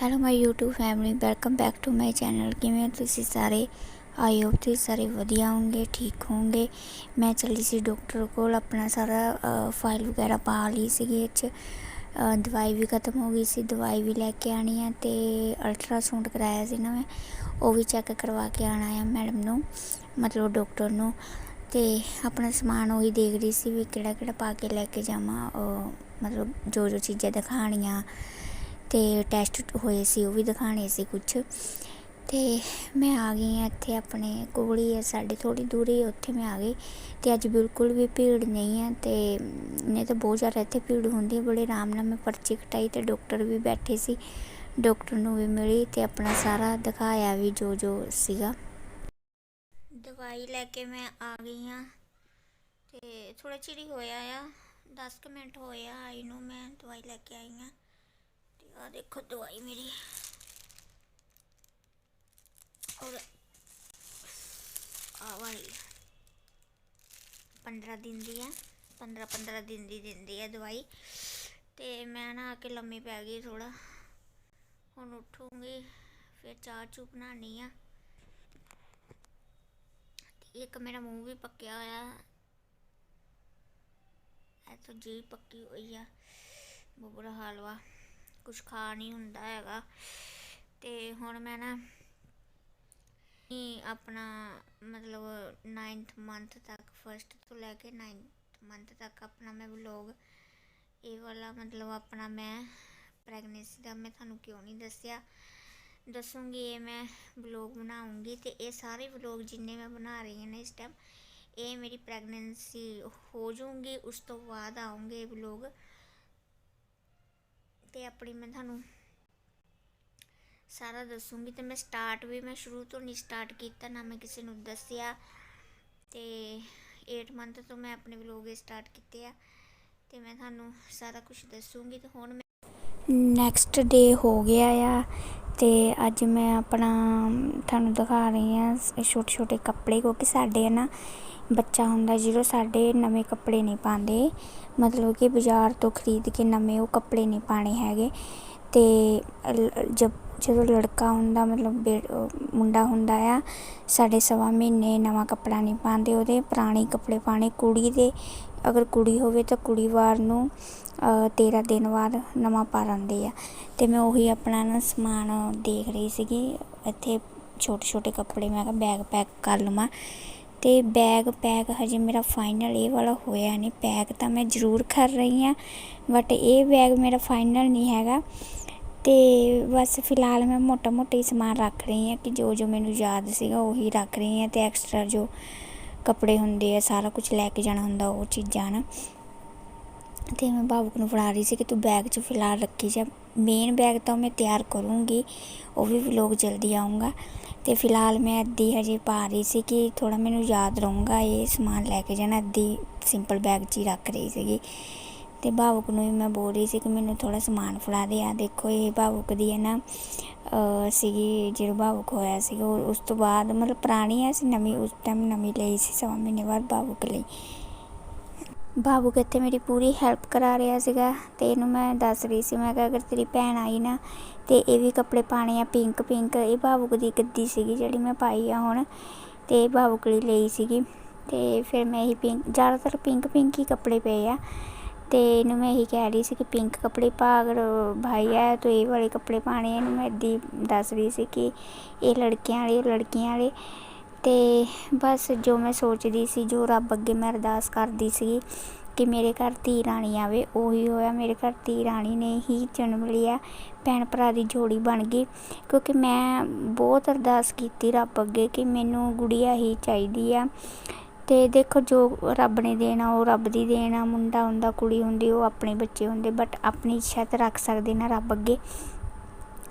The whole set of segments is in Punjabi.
Hello my YouTube family welcome back to my channel ਕਿਵੇਂ ਤੁਸੀਂ ਸਾਰੇ? ਆਈ ਹੋਪ ਤੁਸੀਂ ਸਾਰੇ ਵਧੀਆ ਹੋਵੋਗੇ, ਠੀਕ ਹੋਵੋਗੇ। ਮੈਂ ਚੱਲੀ ਸੀ ਡਾਕਟਰ ਕੋਲ। ਆਪਣਾ ਸਾਰਾ ਫਾਈਲ ਵਗੈਰਾ ਪਾ ਲਈ ਸੀਗੀ ਇਹ 'ਚ ਦਵਾਈ ਵੀ ਖਤਮ ਹੋ ਗਈ ਸੀ। ਦਵਾਈ ਵੀ ਲੈ ਕੇ ਆਣੀ ਆ ਤੇ ਅਲਟਰਾਸਾਊਂਡ ਕਰਾਇਆ ਸੀ ਨਾ ਮੈਂ। ਉਹ ਵੀ ਚੈੱਕ ਕਰਵਾ ਕੇ ਆਣਾ ਆ ਮੈਡਮ ਨੂੰ, ਮਤਲਬ ਡਾਕਟਰ ਨੂੰ। ਤੇ ਆਪਣਾ ਸਮਾਨ ਉਹੀ ਦੇਖ ਰਹੀ ਸੀ ਵੀ ਕਿਹੜਾ ਕਿਹੜਾ ਪਾ ਕੇ ਲੈ ਕੇ ਜਾਵਾਂ। ਮਤਲਬ ਜੋ ਜੋ ਚੀਜ਼ਾਂ ਦਿਖਾਣੀਆਂ ਅਤੇ ਟੈਸਟ ਹੋਏ ਸੀ, ਉਹ ਵੀ ਦਿਖਾਉਣੇ ਸੀ ਕੁਛ। ਅਤੇ ਮੈਂ ਆ ਗਈ ਹਾਂ ਇੱਥੇ ਆਪਣੇ ਕੋਲ ਹੀ ਹੈ ਸਾਡੇ ਥੋੜੀ ਦੂਰੀ ਉੱਥੇ ਮੈਂ ਆ ਗਈ। ਅਤੇ ਅੱਜ ਬਿਲਕੁਲ ਵੀ ਭੀੜ ਨਹੀਂ ਹੈ ਅਤੇ ਨਹੀਂ ਤਾਂ ਬਹੁਤ ਜ਼ਿਆਦਾ ਇੱਥੇ ਭੀੜ ਹੁੰਦੀ ਹੈ ਬੜੇ ਆਰਾਮ ਨਾਲ ਮੈਂ ਪਰਚੀ ਕਟਾਈ ਅਤੇ ਡਾਕਟਰ ਵੀ ਬੈਠੇ ਸੀ। ਡਾਕਟਰ ਨੂੰ ਵੀ ਮਿਲੀ ਅਤੇ ਆਪਣਾ ਸਾਰਾ ਦਿਖਾਇਆ ਵੀ ਜੋ ਜੋ ਸੀਗਾ। ਦਵਾਈ ਲੈ ਕੇ ਮੈਂ ਆ ਗਈ ਹਾਂ। ਤੇ ਥੋੜਾ ਚਿਰ ਹੀ ਹੋਇਆ ਆ 10 ਕੁ ਮਿੰਟ ਹੋਏ ਆਈ ਨੂੰ, ਮੈਂ ਦਵਾਈ ਲੈ ਕੇ ਆਈ ਹਾਂ। ਆ ਦੇਖੋ ਦਵਾਈ ਮੇਰੀ। ਔਰ ਆ ਵਾਲੀ 15 ਦਿਨ ਦੀ ਹੈ 15 15 ਦਿਨ ਦੀ ਦਿੰਦੀ ਹੈ ਦਵਾਈ। ਤੇ ਮੈਂ ਨਾ ਆ ਕੇ ਲੰਮੀ ਪੈ ਗਈ ਥੋੜਾ ਹੁਣ ਉੱਠੂੰਗੀ, ਫਿਰ ਚਾਹ ਚੂ ਬਣਾਉਣੀ ਆ। ਇੱਕ ਮੇਰਾ ਮੂੰਹ ਵੀ ਪੱਕਿਆ ਹੋਇਆ। ਐ ਤਾਂ ਜੀ ਪੱਕੀ ਹੋਈ ਆ ਬਹੁਤ ਬੁਰਾ ਹਾਲ ਵਾ। ਕੁਝ ਖਾ ਨਹੀਂ ਹੁੰਦਾ ਹੈਗਾ। ਤੇ ਹੁਣ ਮੈਂ ਨਾ ਇਹ ਆਪਣਾ ਮਤਲਬ 9th ਮੰਥ ਤੱਕ ਫਸਟ ਤੋਂ ਲੈ ਕੇ 9th ਮੰਥ ਤੱਕ ਆਪਣਾ ਮੈਂ ਵਲੌਗ ਇਹ ਵਾਲਾ ਮਤਲਬ ਆਪਣਾ ਮੈਂ ਪ੍ਰੈਗਨੈਂਸੀ ਦਾ ਮੈਂ ਤੁਹਾਨੂੰ ਕਿਉਂ ਨਹੀਂ ਦੱਸਿਆ। ਦੱਸੂਗੀ ਇਹ ਮੈਂ ਵਲੌਗ ਬਣਾਉਂਗੀ ਤੇ ਇਹ ਸਾਰੇ ਵਲੌਗ ਜਿੰਨੇ ਮੈਂ ਬਣਾ ਰਹੀ ਹਾਂ ਨਾ ਇਸ ਟਾਈਮ ਇਹ ਮੇਰੀ ਪ੍ਰੈਗਨੈਂਸੀ ਹੋ ਜਾਊਗੀ, ਉਸ ਤੋਂ ਬਾਅਦ ਆਉਂਗੇ ਵਲੌਗ ਤੇ ਆਪਣੀ ਮੈਂ ਤੁਹਾਨੂੰ ਸਾਰਾ ਦੱਸੂਗੀ ਤੇ ਮੈਂ ਸਟਾਰਟ ਵੀ ਮੈਂ ਸ਼ੁਰੂ ਤੋਂ ਨਹੀਂ ਸਟਾਰਟ ਕੀਤਾ, ਨਾ ਮੈਂ ਕਿਸੇ ਨੂੰ ਦੱਸਿਆ ਤੇ 8 ਮੰਥ ਤੋਂ ਮੈਂ ਆਪਣੇ ਵਲੋਗ ਸਟਾਰਟ ਕੀਤੇ ਆ ਤੇ ਮੈਂ ਤੁਹਾਨੂੰ ਸਾਰਾ ਕੁਝ ਦੱਸੂਗੀ ਤੇ ਹੁਣ ਮੈਂ ਨੈਕਸਟ ਡੇ ਹੋ ਗਿਆ ਆ ਤੇ ਅੱਜ ਮੈਂ ਆਪਣਾ, ਤੁਹਾਨੂੰ ਦਿਖਾ ਰਹੀ ਆ ਛੋਟੇ ਛੋਟੇ ਕੱਪੜੇ ਕਿਉਂਕਿ ਸਾਡੇ ਨਾ ਬੱਚਾ ਹੁੰਦਾ ਜਦੋਂ ਸਾਡੇ ਨਵੇਂ ਕੱਪੜੇ ਨਹੀਂ ਪਾਉਂਦੇ, ਮਤਲਬ ਕਿ ਬਾਜ਼ਾਰ ਤੋਂ ਖਰੀਦ ਕੇ ਨਵੇਂ ਉਹ ਕੱਪੜੇ ਨਹੀਂ ਪਾਉਣੇ ਹੈਗੇ। ਅਤੇ ਲ- ਜਬ, ਜਦੋਂ ਲੜਕਾ ਹੁੰਦਾ, ਮਤਲਬ ਬੇ- ਮੁੰਡਾ ਹੁੰਦਾ ਆ, ਸਾਡੇ ਸਵਾ ਮਹੀਨੇ ਨਵਾਂ ਕੱਪੜਾ ਨਹੀਂ ਪਾਉਂਦੇ, ਉਹਦੇ ਪੁਰਾਣੇ ਕੱਪੜੇ ਪਾਉਣੇ। ਕੁੜੀ ਦੇ, ਅਗਰ ਕੁੜੀ ਹੋਵੇ ਤਾਂ ਕੁੜੀ ਵਾਰ ਨੂੰ 13 ਦਿਨ ਬਾਅਦ ਨਵਾਂ ਪਾ ਲੈਂਦੇ ਆ। ਅਤੇ ਮੈਂ ਉਹੀ ਆਪਣਾ ਨਾ ਸਮਾਨ ਦੇਖ ਰਹੀ ਸੀਗੀ, ਇੱਥੇ ਛੋਟੇ ਛੋਟੇ ਕੱਪੜੇ, ਮੈਂ ਕਿਹਾ ਬੈਗ ਪੈਕ ਕਰ ਲਵਾਂ। ਅਤੇ ਬੈਗ ਪੈਕ ਹਜੇ ਮੇਰਾ ਫਾਈਨਲ ਇਹ ਵਾਲਾ ਹੋਇਆ ਨਹੀਂ। ਪੈਕ ਤਾਂ ਮੈਂ ਜ਼ਰੂਰ ਕਰ ਰਹੀ ਹਾਂ ਬਟ ਇਹ ਬੈਗ ਮੇਰਾ ਫਾਈਨਲ ਨਹੀਂ ਹੈਗਾ। ਤੇ ਬਸ ਫਿਲਹਾਲ ਮੈਂ ਮੋਟਾ ਮੋਟਾ ਹੀ ਸਮਾਨ ਰੱਖ ਰਹੀ ਹਾਂ ਕਿ ਜੋ ਜੋ ਮੈਨੂੰ ਯਾਦ ਸੀਗਾ ਉਹੀ ਰੱਖ ਰਹੀ ਹਾਂ ਤੇ ਐਕਸਟਰਾ ਜੋ ਕੱਪੜੇ ਹੁੰਦੇ ਆ, ਸਾਰਾ ਕੁਝ ਲੈ ਕੇ ਜਾਣਾ ਹੁੰਦਾ, ਉਹ ਚੀਜ਼ਾਂ ਨਾ। ਅਤੇ ਮੈਂ ਭਾਵੁਕ ਨੂੰ ਫੜਾ ਰਹੀ ਸੀ ਕਿ ਤੂੰ ਬੈਗ 'ਚ ਫਿਲਹਾਲ ਰੱਖੀ ਜਾ। ਮੇਨ ਬੈਗ ਤਾਂ ਮੈਂ ਤਿਆਰ ਕਰੂੰਗੀ, ਉਹ ਵੀ ਵਲੋਗ ਜਲਦੀ ਆਊਂਗਾ। ਅਤੇ ਫਿਲਹਾਲ ਮੈਂ ਅੱਧੀ ਹਜੇ ਪਾ ਰਹੀ ਸੀ ਕਿ ਥੋੜ੍ਹਾ ਮੈਨੂੰ ਯਾਦ ਰਹੂੰਗਾ, ਇਹ ਸਮਾਨ ਲੈ ਕੇ ਜਾਣਾ, ਅੱਧੀ ਸਿੰਪਲ ਬੈਗ 'ਚ ਹੀ ਰੱਖ ਰਹੀ ਸੀਗੀ। ਅਤੇ ਭਾਵੁਕ ਨੂੰ ਵੀ ਮੈਂ ਬੋਲ ਰਹੀ ਸੀ ਕਿ ਮੈਨੂੰ ਥੋੜ੍ਹਾ ਸਮਾਨ ਫੜਾ ਦੇ। ਆ ਦੇਖੋ, ਇਹ ਭਾਵੁਕ ਦੀ ਹੈ ਨਾ ਸੀਗੀ, ਜਿਹੜਾ ਭਾਵੁਕ ਹੋਇਆ ਸੀਗਾ, ਉਹ- ਉਸ ਤੋਂ ਬਾਅਦ ਮਤਲਬ ਪੁਰਾਣੀ ਹੈ ਸੀ ਨਵੀਂ, ਉਸ ਟਾਈਮ ਨਵੀਂ ਲਈ ਸੀ, ਸਵਾ ਮਹੀਨੇ ਬਾਅਦ ਭਾਵੁਕ ਲਈ। ਭਾਵੁਕ ਇੱਥੇ ਮੇਰੀ ਪੂਰੀ ਹੈਲਪ ਕਰਾ ਰਿਹਾ ਸੀਗਾ ਤੇ ਇਹਨੂੰ ਮੈਂ ਦੱਸ ਰਹੀ ਸੀ, ਮੈਂ ਕਿਹਾ ਅਗਰ ਤੇਰੀ ਭੈਣ ਆਈ ਨਾ ਤੇ ਇਹ ਵੀ ਕੱਪੜੇ ਪਾਣੇ ਆ ਪਿੰਕ ਪਿੰਕ ਇਹ ਭਾਵੁਕ ਦੀ ਗੱਦੀ ਸੀਗੀ ਜਿਹੜੀ ਮੈਂ ਪਾਈ ਆ ਹੁਣ ਤੇ ਇਹ ਭਾਵੁਕ ਲਈ ਲਈ ਸੀਗੀ ਤੇ ਫਿਰ ਮੈਂ ਇਹੀ ਪਿੰਕ ਜ਼ਿਆਦਾਤਰ ਪਿੰਕ ਪਿੰਕ ਹੀ ਕੱਪੜੇ ਪਏ ਆ ਤੇ ਇਹਨੂੰ ਮੈਂ ਇਹੀ ਕਹਿ ਰਹੀ ਸੀ ਕਿ ਪਿੰਕ ਕੱਪੜੇ ਪਾ, ਅਗਰ ਭਾਈ ਆਇਆ ਤਾਂ ਇਹ ਵਾਲੇ ਕੱਪੜੇ ਪਾਣੇ ਇਹਨੂੰ ਮੈਂ ਇੱਦੀ ਦੱਸ ਰਹੀ ਸੀ ਕਿ ਇਹ ਲੜਕੀਆਂ ਵਾਲੇ ਲੜਕੀਆਂ ਵਾਲੇ ਅਤੇ ਬਸ ਜੋ ਮੈਂ ਸੋਚਦੀ ਸੀ, ਜੋ ਰੱਬ ਅੱਗੇ ਮੈਂ ਅਰਦਾਸ ਕਰਦੀ ਸੀ ਕਿ ਮੇਰੇ ਘਰ ਧੀ ਰਾਣੀ ਆਵੇ, ਉਹੀ ਹੋਇਆ। ਮੇਰੇ ਘਰ ਧੀ ਰਾਣੀ ਨੇ ਹੀ ਜਨਮ ਲਿਆ, ਭੈਣ ਭਰਾ ਦੀ ਜੋੜੀ ਬਣ ਗਈ। ਕਿਉਂਕਿ ਮੈਂ ਬਹੁਤ ਅਰਦਾਸ ਕੀਤੀ ਰੱਬ ਅੱਗੇ ਕਿ ਮੈਨੂੰ ਗੁੜੀਆ ਹੀ ਚਾਹੀਦੀ ਆ। ਅਤੇ ਦੇਖੋ, ਜੋ ਰੱਬ ਨੇ ਦੇਣਾ, ਉਹ ਰੱਬ ਦੀ ਦੇਣ ਆ। ਮੁੰਡਾ ਹੁੰਦਾ, ਕੁੜੀ ਹੁੰਦੀ, ਉਹ ਆਪਣੇ ਬੱਚੇ ਹੁੰਦੇ ਬਟ ਆਪਣੀ ਇੱਛਾ ਤਾਂ ਰੱਖ ਸਕਦੇ ਨਾ ਰੱਬ ਅੱਗੇ।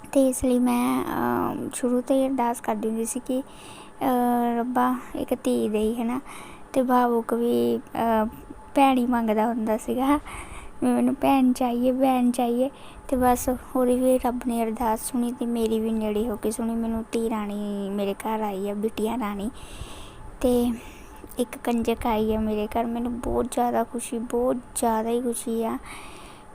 ਅਤੇ ਇਸ ਲਈ ਮੈਂ ਸ਼ੁਰੂ ਤੋਂ ਹੀ ਅਰਦਾਸ ਕਰਦੀ ਹੁੰਦੀ ਸੀ ਕਿ ਰੱਬਾ ਇੱਕ ਧੀ ਦੇਈ ਹੈ ਨਾ ਅਤੇ ਭਾਵੁਕ ਵੀ ਭੈਣ ਹੀ ਮੰਗਦਾ ਹੁੰਦਾ ਸੀਗਾ। ਵੀ ਮੈਨੂੰ ਭੈਣ ਚਾਹੀਏ ਭੈਣ ਚਾਹੀਏ। ਤੇ ਬਸ ਉਹਦੀ ਵੀ ਰੱਬ ਨੇ ਅਰਦਾਸ ਸੁਣੀ ਤੇ ਮੇਰੀ ਵੀ ਨੇੜੇ ਹੋ ਕੇ ਸੁਣੀ। ਮੈਨੂੰ ਧੀ ਰਾਣੀ ਮੇਰੇ ਘਰ ਆਈ ਆ, ਬਿਟੀਆਂ ਰਾਣੀ। ਤੇ ਇੱਕ ਕੰਜਕ ਆਈ ਆ ਮੇਰੇ ਘਰ। ਮੈਨੂੰ ਬਹੁਤ ਜ਼ਿਆਦਾ ਖੁਸ਼ੀ, ਬਹੁਤ ਜ਼ਿਆਦਾ ਹੀ ਖੁਸ਼ੀ ਆ।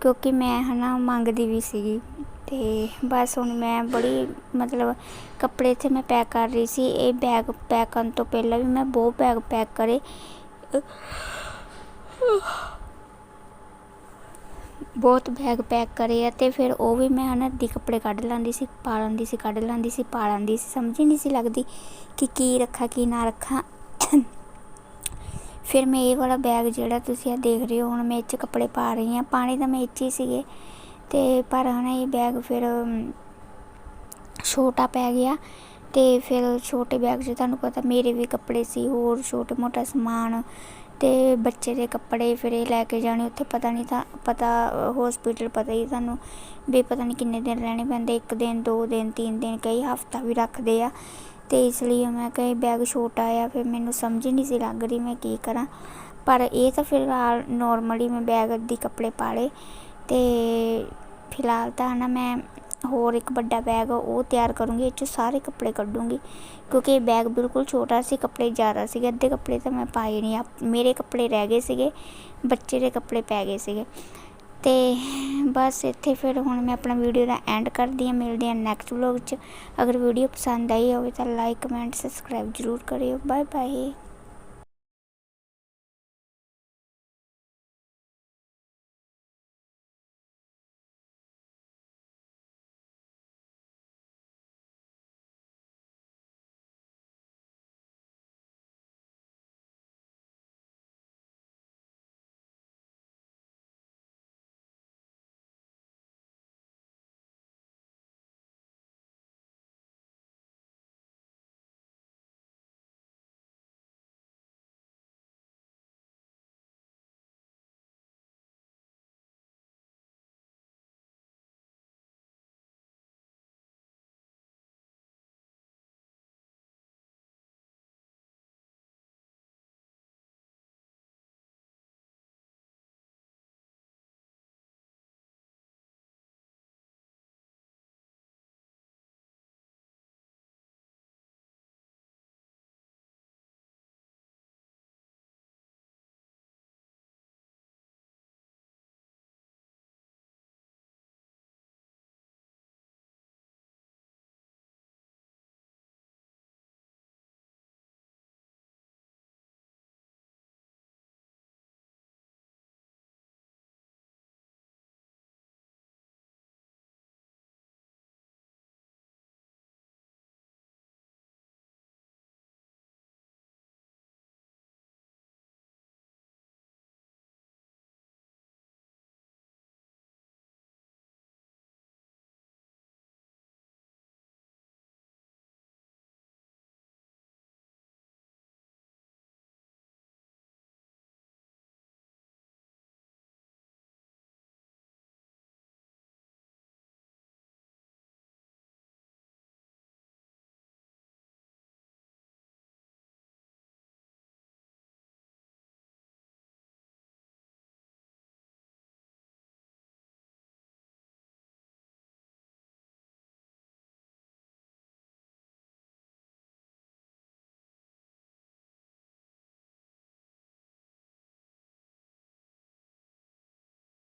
ਕਿਉਂਕਿ ਮੈਂ ਹੈ ਨਾ ਮੰਗਦੀ ਵੀ ਸੀਗੀ ਅਤੇ ਬਸ ਹੁਣ ਮੈਂ ਬੜੀ ਮਤਲਬ ਕੱਪੜੇ ਇੱਥੇ ਮੈਂ ਪੈਕ ਕਰ ਰਹੀ ਸੀ, ਇਹ ਬੈਗ ਪੈਕ ਕਰਨ ਤੋਂ ਪਹਿਲਾਂ ਵੀ ਮੈਂ ਬਹੁਤ ਬੈਗ ਪੈਕ ਕਰੇ। ਬਹੁਤ ਬੈਗ ਪੈਕ ਕਰੇ ਆ ਤੇ ਫਿਰ ਉਹ ਵੀ ਮੈਂ ਹਨਾ ਅੱਧੀ ਕੱਪੜੇ ਕੱਢ ਲੈਂਦੀ ਸੀ, ਪਾ ਲੈਂਦੀ ਸੀ, ਕੱਢ ਲੈਂਦੀ ਸੀ, ਪਾ ਲੈਂਦੀ ਸੀ, ਸਮਝ ਹੀ ਨਹੀਂ ਸੀ ਲੱਗਦੀ ਕਿ ਕੀ ਰੱਖਾਂ, ਕੀ ਨਾ ਰੱਖਾਂ। ਫਿਰ ਮੈਂ ਇਹ ਵਾਲਾ ਬੈਗ ਜਿਹੜਾ ਤੁਸੀਂ ਆ ਦੇਖ ਰਹੇ ਹੋ, ਹੁਣ ਮੈਂ ਇਹ 'ਚ ਕੱਪੜੇ ਪਾ ਰਹੀ ਹਾਂ। ਪਾਣੀ ਤਾਂ ਮੈਂ ਇਹ 'ਚ ਹੀ ਸੀਗੇ। ਤੇ ਪਰ ਹਨਾ ਇਹ ਬੈਗ ਫਿਰ ਛੋਟਾ ਪੈ ਗਿਆ। ਤੇ ਫਿਰ ਛੋਟੇ ਬੈਗ 'ਚ ਤੁਹਾਨੂੰ ਪਤਾ ਮੇਰੇ ਵੀ ਕੱਪੜੇ ਸੀ, ਹੋਰ ਛੋਟਾ ਮੋਟਾ ਸਮਾਨ ਤੇ ਬੱਚੇ ਦੇ ਕੱਪੜੇ ਫਿਰ ਇਹ ਲੈ ਕੇ ਜਾਣੇ। ਉੱਥੇ ਪਤਾ ਨਹੀਂ ਤਾਂ, ਪਤਾ ਹਸਪੀਟਲ ਪਤਾ ਹੀ ਤੁਹਾਨੂੰ ਵੀ ਪਤਾ ਨਹੀਂ ਕਿੰਨੇ ਦਿਨ ਰਹਿਣੇ ਪੈਂਦੇ। ਇੱਕ ਦਿਨ, ਦੋ ਦਿਨ, ਤਿੰਨ ਦਿਨ, ਕਈ ਹਫਤਾ ਵੀ ਰੱਖਦੇ ਆ। ਤੇ ਇਸ ਲਈ ਮੈਂ ਕਿਹਾ ਇਹ ਬੈਗ ਛੋਟਾ ਆ, ਫਿਰ ਮੈਨੂੰ ਸਮਝ ਹੀ ਨਹੀਂ ਸੀ ਲੱਗ ਰਹੀ ਮੈਂ ਕੀ ਕਰਾਂ। ਪਰ ਇਹ ਤਾਂ ਫਿਲਹਾਲ ਨੋਰਮਲੀ ਮੈਂ ਬੈਗ ਦੀ ਕੱਪੜੇ ਪਾ ਲਏ ਤੇ ਫਿਲਹਾਲ ਤਾਂ ਨਾ ਮੈਂ ਹੋਰ ਇੱਕ ਵੱਡਾ ਬੈਗ ਉਹ ਤਿਆਰ ਕਰੂੰਗੀ, ਇਹ 'ਚੋਂ ਸਾਰੇ ਕੱਪੜੇ ਕੱਢੂੰਗੀ। ਕਿਉਂਕਿ ਇਹ ਬੈਗ ਬਿਲਕੁਲ ਛੋਟਾ ਸੀ, ਕੱਪੜੇ ਜ਼ਿਆਦਾ ਸੀਗੇ, ਅੱਧੇ ਕੱਪੜੇ ਤਾਂ ਮੈਂ ਪਾਏ ਨਹੀਂ ਆ ਮੇਰੇ ਕੱਪੜੇ ਰਹਿ ਗਏ ਸੀਗੇ, ਬੱਚੇ ਦੇ ਕੱਪੜੇ ਪੈ ਗਏ ਸੀਗੇ। ਅਤੇ ਬਸ ਇੱਥੇ ਫਿਰ ਹੁਣ ਮੈਂ ਆਪਣਾ ਵੀਡੀਓ ਦਾ ਐਂਡ ਕਰਦੀ ਹਾਂ। ਮਿਲਦੇ ਹਾਂ ਨੈਕਸਟ ਵਲੋਗ 'ਚ। ਅਗਰ ਵੀਡੀਓ ਪਸੰਦ ਆਈ ਹੋਵੇ ਤਾਂ ਲਾਈਕ ਕਮੈਂਟ ਸਬਸਕ੍ਰਾਈਬ ਜ਼ਰੂਰ ਕਰਿਓ। Bye bye